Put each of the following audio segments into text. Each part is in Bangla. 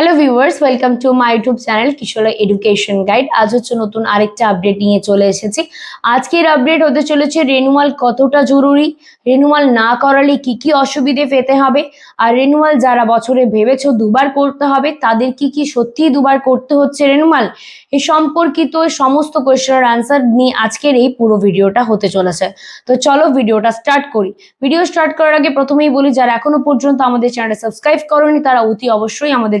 Hello viewers welcome to my YouTube channel কিশোরা education guide আজ হচ্ছে নতুন আরেকটা আপডেট নিয়ে চলে এসেছি। আজকের আপডেট হতে চলেছে রেনুয়াল কতটা জরুরি রেনুয়াল না করালে কি কি অসুবিধে পেতে হবে, আর রেনুয়াল যারা বছরে ভেবেছো দুবার করতে হবে, তাদের কি কি সত্যিই দুবার করতে হচ্ছে রেনুয়াল এ সম্পর্কিত সমস্ত কোয়েশ্চেনের আনসার নিয়ে আজকের এই পুরো ভিডিওটা হতে চলেছে। তো চলো ভিডিওটা স্টার্ট করি। ভিডিও স্টার্ট করার আগে প্রথমেই বলি, যারা এখনও পর্যন্ত আমাদের চ্যানেলটা সাবস্ক্রাইব করনি, তারা অতি অবশ্যই আমাদের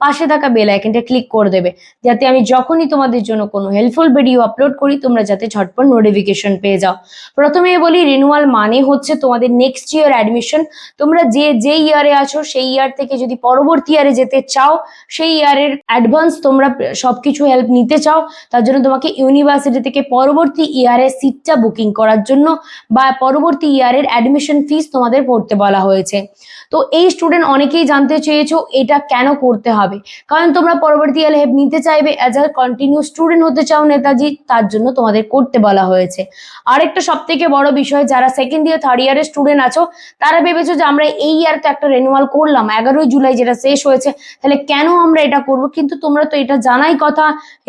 পাশে থাকা বেল আইকনটা ক্লিক করে দেবে। যাতে আমি যখনই তোমাদের জন্য কোনো হেল্পফুল ভিডিও আপলোড করি, তোমরা যাতে ঝটপট নোটিফিকেশন পেয়ে যাও। প্রথমে বলি রিনুয়াল মানে হচ্ছে তোমাদের নেক্সট ইয়ার অ্যাডমিশন তোমরা যে যে ইয়ারে আছো, সেই ইয়ার থেকে যদি পরবর্তী ইয়ারে যেতে চাও, সেই ইয়ারের অ্যাডভান্স তোমরা সবকিছু হেল্প নিতে চাও। তার জন্য তোমাকে ইউনিভার্সিটি থেকে পরবর্তী ইয়ারের সিটটা বুকিং করার জন্য বা পরবর্তী ইয়ারের অ্যাডমিশন ফিস তোমাদের পড়তে বলা হয়েছে। তো এই স্টুডেন্ট অনেকেই জানতে চেয়েছো, এটা কেন করতে হবে? কারণ তোমরা পরবর্তী হেল্প নিতে চাইবে অ্যাজ আ কন্টিনিউ স্টুডেন্ট হতে চাও নেতাজি, তার জন্য তোমাদের করতে বলা হয়েছে। আরেকটা সব থেকে বড় বিষয়, যারা সেকেন্ড ইয়ার থার্ড ইয়ারের স্টুডেন্ট আছো, তারা ভেবেছো যে আমরা এই ইয়ার তো একটা রেনুয়াল করলাম, এগারোই জুলাই যেটা শেষ হয়েছে, তাহলে কেন আমরা এটা করব? কিন্তু তোমরা তো এটা জানাই কথা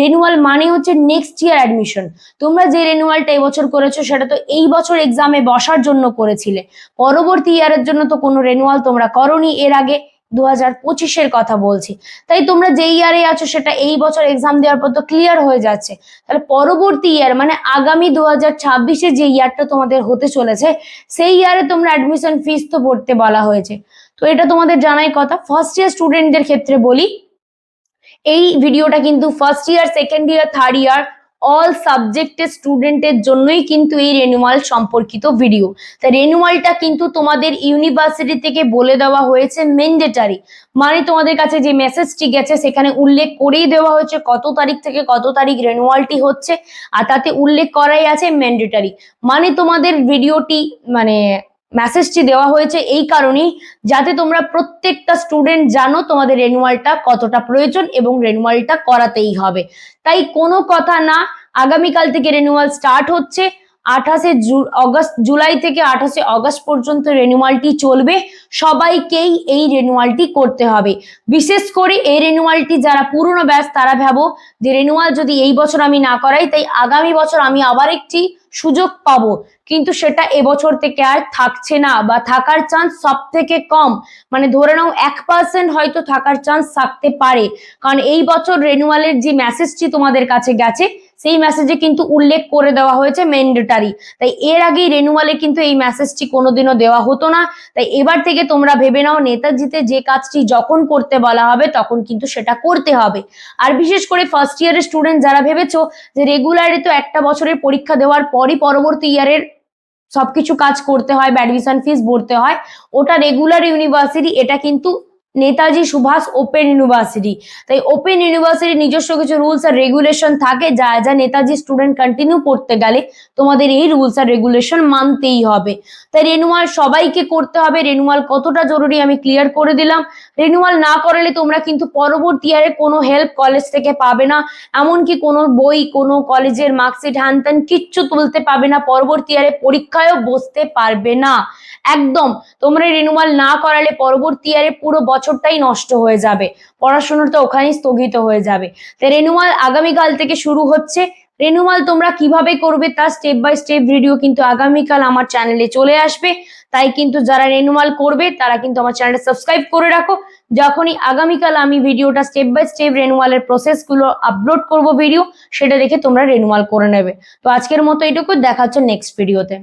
রেনুয়াল মানে হচ্ছে নেক্সট ইয়ার অ্যাডমিশন তোমরা যে রেনুয়ালটা এবছর করেছ, সেটা তো এই বছর এক্সামে বসার জন্য করেছিলে। পরবর্তী ইয়ারের জন্য তো কোনো রেনুয়াল তোমরা করনি, এর আগে দু হাজার পঁচিশের কথা বলছি। তাই তোমরা যে ইয়ারে আছো সেটা এই বছর এক্সাম দেওয়ার পর তো ক্লিয়ার হয়ে যাচ্ছে। তাহলে পরবর্তী ইয়ার মানে আগামী দু হাজার ছাব্বিশে যে ইয়ারটা তোমাদের হতে চলেছে, সেই ইয়ারে তোমরা অ্যাডমিশন ফিস তো ভরতে বলা হয়েছে। তো এটা তোমাদের জানাই কথা। ফার্স্ট ইয়ার স্টুডেন্টদের ক্ষেত্রে বলি, এই ভিডিওটা কিন্তু first year second year third year all সাবজেক্টের স্টুডেন্টের জন্যই কিন্তু এই রেনুয়াল সম্পর্কিত ভিডিও তা রেনুয়ালটা কিন্তু তোমাদের ইউনিভার্সিটি থেকে বলে দেওয়া হয়েছে মেন্ডেটারি মানে তোমাদের কাছে যে মেসেজটি গেছে, সেখানে উল্লেখ করেই দেওয়া হয়েছে কত তারিখ থেকে কত তারিখ রেনুয়ালটি হচ্ছে, আর তাতে উল্লেখ করাই আছে ম্যান্ডেটারি মানে তোমাদের ভিডিওটি মানে মেসেজটি দেওয়া হয়েছে এই কারণেই যাতে তোমরা প্রত্যেকটা স্টুডেন্ট জানো তোমাদের রেনুয়ালটা কতটা প্রয়োজন এবং রেনুয়ালটা করাতেই হবে। তাই কোনো কথা না, আগামীকাল থেকে রেনুয়াল স্টার্ট হচ্ছে। আঠাশে অগস্ট, জুলাই থেকে আঠাশে অগস্ট পর্যন্ত রেনুয়ালটি চলবে। সবাইকেই এই রেনুয়ালটি করতে হবে। বিশেষ করে এই রেনুয়ালটি যারা পুরনো ব্যাচ তারা ভাবো যে রেনুয়াল যদি এই বছর আমি না করাই, তাই আগামী বছর আমি আবার একটি সুযোগ পাবো। কিন্তু সেটা এবছর থেকে আর থাকছে না বা থাকার চান্স সব থেকে কম। মানে ধরে নাও এক পার্সেন্ট হয়তো থাকার চান্স থাকতে পারে। কারণ এই বছর রেনুয়ালের যে মেসেজটি তোমাদের কাছে গেছে সেই মেসেজে কিন্তু উল্লেখ করে দেওয়া হয়েছে ম্যান্ডেটারি তাই এর আগেই রেনুয়ালে কিন্তু এই মেসেজটি কোনোদিনও দেওয়া হতো না। তাই এবার থেকে তোমরা ভেবে নাও, নেতাজিতে যে কাজটি যখন করতে বলা হবে, তখন কিন্তু সেটা করতে হবে। আর বিশেষ করে ফার্স্ট ইয়ারের স্টুডেন্ট যারা ভেবেছো যে রেগুলারে তো একটা বছরের পরীক্ষা দেওয়ার পরই পরবর্তী ইয়ারের সবকিছু কাজ করতে হয় অ্যাডমিশন ফিস ভরতে হয়, ওটা রেগুলার ইউনিভার্সিটি এটা কিন্তু নেতাজি সুভাষ ওপেন ইউনিভার্সিটি। তাই ওপেন ইউনিভার্সিটির নিজস্ব কিছু রুলস আর রেগুলেশন থাকে যা যা নেতাজি স্টুডেন্ট কন্টিনিউ পড়তে গেলে তোমাদের এই রুলস আর রেগুলেশন মানতেই হবে। তাই রেনুয়াল সবাইকে করতে হবে। রেনুয়াল কতটা জরুরি আমি ক্লিয়ার করে দিলাম। রেনুয়াল না করালে তোমরা কিন্তু পরবর্তী ইয়ারে কোনো হেল্প কলেজ থেকে পাবে না। এমনকি কোনো বই, কোনো কলেজের মার্কশিট হ্যান ত্যান কিচ্ছু তুলতে পাবে না। পরবর্তী ইয়ারে পরীক্ষায়ও বসতে পারবে না। একদম, তোমরা রেনুয়াল না করালে পরবর্তী ইয়ারে পুরো বছরটাই নষ্ট হয়ে যাবে। পড়াশোনাটা ওখানেই স্থগিত হয়ে যাবে। তো রেনুয়াল আগামীকাল থেকে শুরু হচ্ছে। রেনুয়াল তোমরা কীভাবে করবে তার স্টেপ বাই স্টেপ ভিডিও কিন্তু আগামীকাল আমার চ্যানেলে চলে আসবে। তাই কিন্তু যারা রেনুয়াল করবে, তারা কিন্তু আমার চ্যানেলটা সাবস্ক্রাইব করে রাখো। যখনই আগামীকাল আমি ভিডিওটা স্টেপ বাই স্টেপ রেনুয়ালের প্রসেসগুলো আপলোড করব ভিডিও সেটা দেখে তোমরা রেনুয়াল করে নেবে। তো আজকের মতো এটুকু, দেখা হচ্ছে নেক্সট ভিডিওতে